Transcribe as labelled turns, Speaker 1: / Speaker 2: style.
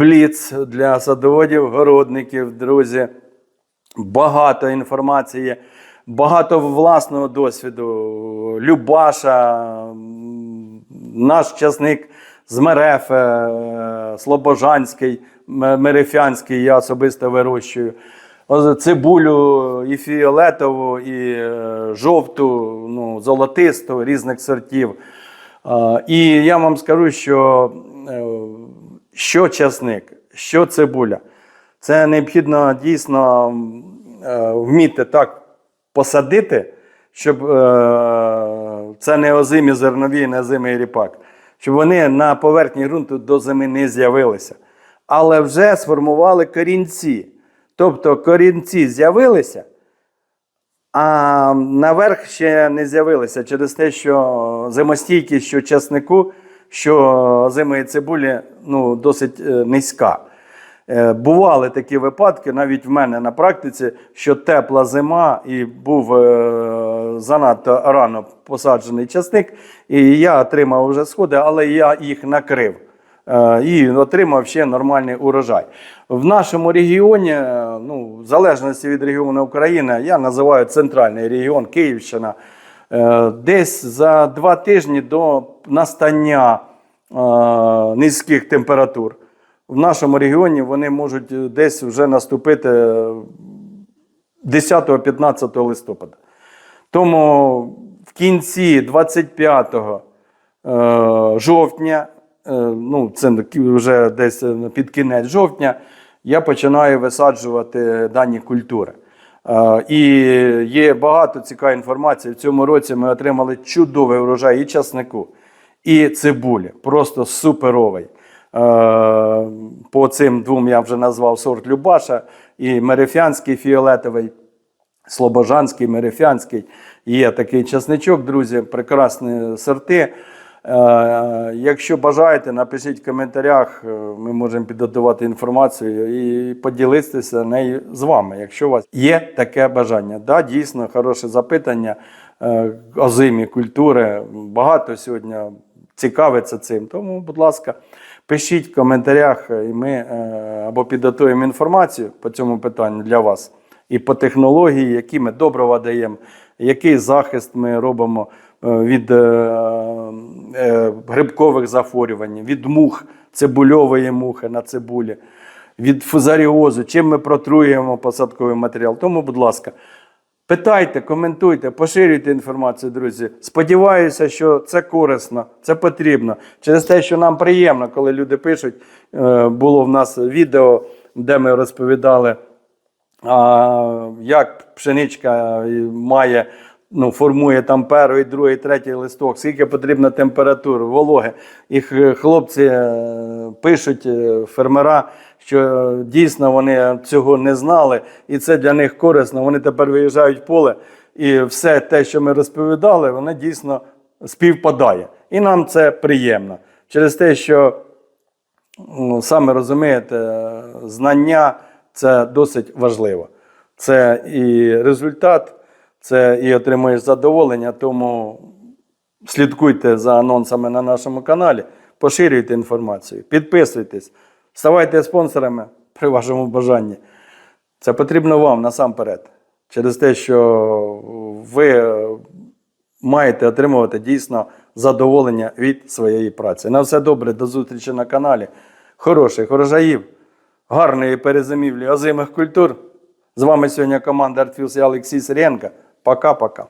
Speaker 1: бліц для садоводів, городників, друзі. Багато інформації, багато власного досвіду. Любаша, наш часник з Мерефе, е, Слобожанський, Мерефянський, я особисто вирощую. Цибулю і фіолетову, і е, жовту, ну, золотисту, різних сортів. І я вам скажу, що, е, що часник, що цибуля. Це необхідно дійсно е, вміти так посадити, щоб е, це не озимі зернові, не озимий ріпак, щоб вони на поверхні ґрунту до зими не з'явилися. Але вже сформували корінці. Тобто корінці з'явилися, а наверх ще не з'явилися через те, що зимостійкість що часнику, що зимої цибулі ну, досить е, низька. Е, Бували такі випадки, навіть в мене на практиці, що тепла зима і був е, занадто рано посаджений часник, і я отримав вже сходи, але я їх накрив і отримав ще нормальний урожай. В нашому регіоні, ну, в залежності від регіону України, я називаю центральний регіон Київщина. Е, Десь за два тижні до настання е, низьких температур в нашому регіоні вони можуть е, десь вже наступити 10-15 листопада. Тому в кінці 25 е, жовтня, ну це вже десь під кінець жовтня, я починаю висаджувати дані культури. Е, І є багато цікавої інформації. В цьому році ми отримали чудовий урожай і часнику, і цибулі. Просто суперовий. Е, По цим двом я вже назвав сорт Любаша, і Мерефянський фіолетовий, Слобожанський, Мерефянський. Є такий часничок, друзі, прекрасні сорти. Е, Якщо бажаєте, напишіть в коментарях, е, ми можемо підготувати інформацію і поділитися нею з вами, якщо у вас є таке бажання. Да, дійсно, хороше запитання. Е, Озимі культури. Багато сьогодні цікавиться цим. Тому, будь ласка, пишіть в коментарях, і ми або підготуємо інформацію по цьому питанню для вас. І по технології, які ми добрива даємо, який захист ми робимо від е, е, грибкових захворювань, від мух, цибульової мухи на цибулі, від фузаріозу, чим ми протруюємо посадковий матеріал. Тому, будь ласка, Питайте, коментуйте, поширюйте інформацію, друзі. Сподіваюся, що це корисно, це потрібно. Через те, що нам приємно, коли люди пишуть. Е, Було в нас відео, де ми розповідали, як пшеничка має, ну, формує там перший, другий, третій листок, скільки потрібно температури, вологи. І хлопці е, пишуть, е, фермера, що е, дійсно вони цього не знали, і це для них корисно. Вони тепер виїжджають в поле, і все те, що ми розповідали, воно дійсно співпадає. І нам це приємно. Через те, що ну, саме розумієте, знання це досить важливо. Це і результат, це і отримуєш задоволення. Тому слідкуйте за анонсами на нашому каналі, поширюйте інформацію, підписуйтесь, ставайте спонсорами при вашому бажанні. Це потрібно вам насамперед, через те, що ви е, маєте отримувати дійсно задоволення від своєї праці. На все добре, до зустрічі на каналі. Хороших урожаїв, гарної перезимівлі озимих культур. З вами сьогодні команда Артфілс і Олексій Сиренко. Пока-пока.